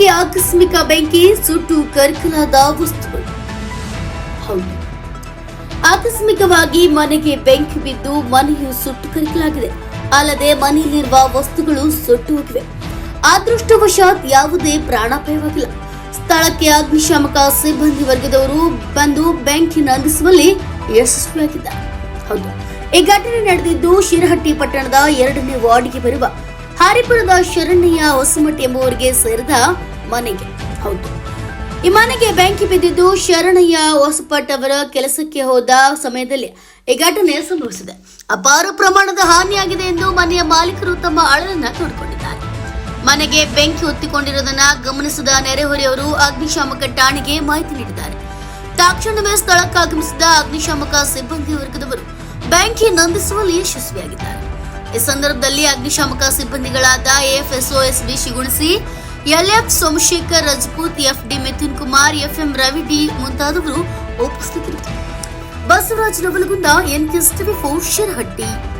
ಮನೆಗೆ ಆಕಸ್ಮಿಕ ಬೆಂಕಿ, ಸುಟ್ಟು ಕರ್ಕಲಾದ ವಸ್ತುಗಳು. ಹೌದು. ಆಕಸ್ಮಿಕವಾಗಿ ಮನೆಗೆ ಬೆಂಕಿ ಬಿದ್ದು ಮನೆಯು ಸುಟ್ಟು ಕರಕಲಾಗಿದೆ. ಅಲ್ಲದೆ ಮನೆಯಲ್ಲಿರುವ ವಸ್ತುಗಳು ಸುಟ್ಟು ಹೋಗಿವೆ. ಅದೃಷ್ಟವಶಾತ್ ಯಾವುದೇ ಪ್ರಾಣಾಪಾಯವಾಗಿಲ್ಲ. ಸ್ಥಳಕ್ಕೆ ಅಗ್ನಿಶಾಮಕ ಸಿಬ್ಬಂದಿ ವರ್ಗದವರು ಬಂದು ಬೆಂಕಿ ನಂದಿಸುವಲ್ಲಿ ಯಶಸ್ವಿಯಾಗಿದ್ದಾರೆ. ಹೌದು. ಈ ಘಟನೆ ನಡೆದಿದ್ದು ಶಿರಹಟ್ಟಿ ಪಟ್ಟಣದ ಎರಡನೇ ವಾರ್ಡ್ಗೆ ಬರುವ ಹಾರಿಪುರದ ಶರಣ್ಯ ಹೊಸಮಠ ಎಂಬುವರಿಗೆ ಸೇರಿದ ಮನೆಗೆ. ಹೌದು. ಈ ಮನೆಗೆ ಬೆಂಕಿ ಬಿದ್ದಿದ್ದು ಶರಣಯ್ಯ ಹೊಸಪಟ್ ಅವರ ಕೆಲಸಕ್ಕೆ ಹೋದ ಸಮಯದಲ್ಲಿ ಈ ಘಟನೆ ಸಂಭವಿಸಿದೆ. ಅಪಾರ ಪ್ರಮಾಣದ ಹಾನಿಯಾಗಿದೆ ಎಂದು ಮನೆಯ ಮಾಲೀಕರು ತಮ್ಮ ಅಳಲನ್ನ ತೋಡಿಕೊಂಡಿದ್ದಾರೆ. ಮನೆಗೆ ಬೆಂಕಿ ಹೊತ್ತಿಕೊಂಡಿರುವುದನ್ನ ಗಮನಿಸಿದ ನೆರೆಹೊರೆಯವರು ಅಗ್ನಿಶಾಮಕ ಠಾಣೆಗೆ ಮಾಹಿತಿ ನೀಡಿದ್ದಾರೆ. ತಕ್ಷಣವೇ ಸ್ಥಳಕ್ಕೆ ಆಗಮಿಸಿದ ಅಗ್ನಿಶಾಮಕ ಸಿಬ್ಬಂದಿ ವರ್ಗದವರು ಬೆಂಕಿ ನಂದಿಸುವಲ್ಲಿ ಯಶಸ್ವಿಯಾಗಿದ್ದಾರೆ. ಈ ಸಂದರ್ಭದಲ್ಲಿ ಅಗ್ನಿಶಾಮಕ ಸಿಬ್ಬಂದಿಗಳಾದ F SOS B Shigunasi, LF Somashekhar Rajput F D Mithun Kumar, FM Ravi D ಮುಂತಾದವರು ಉಪಸ್ಥಿತರಿದ್ದರು. ಬಸವರಾಜ್ ನವಲಗುಂದ ಎನ್ಕೆಸ್ಟಿ ಟಿವಿ ಫೋರ್ ಶಿರಹಟ್ಟಿ.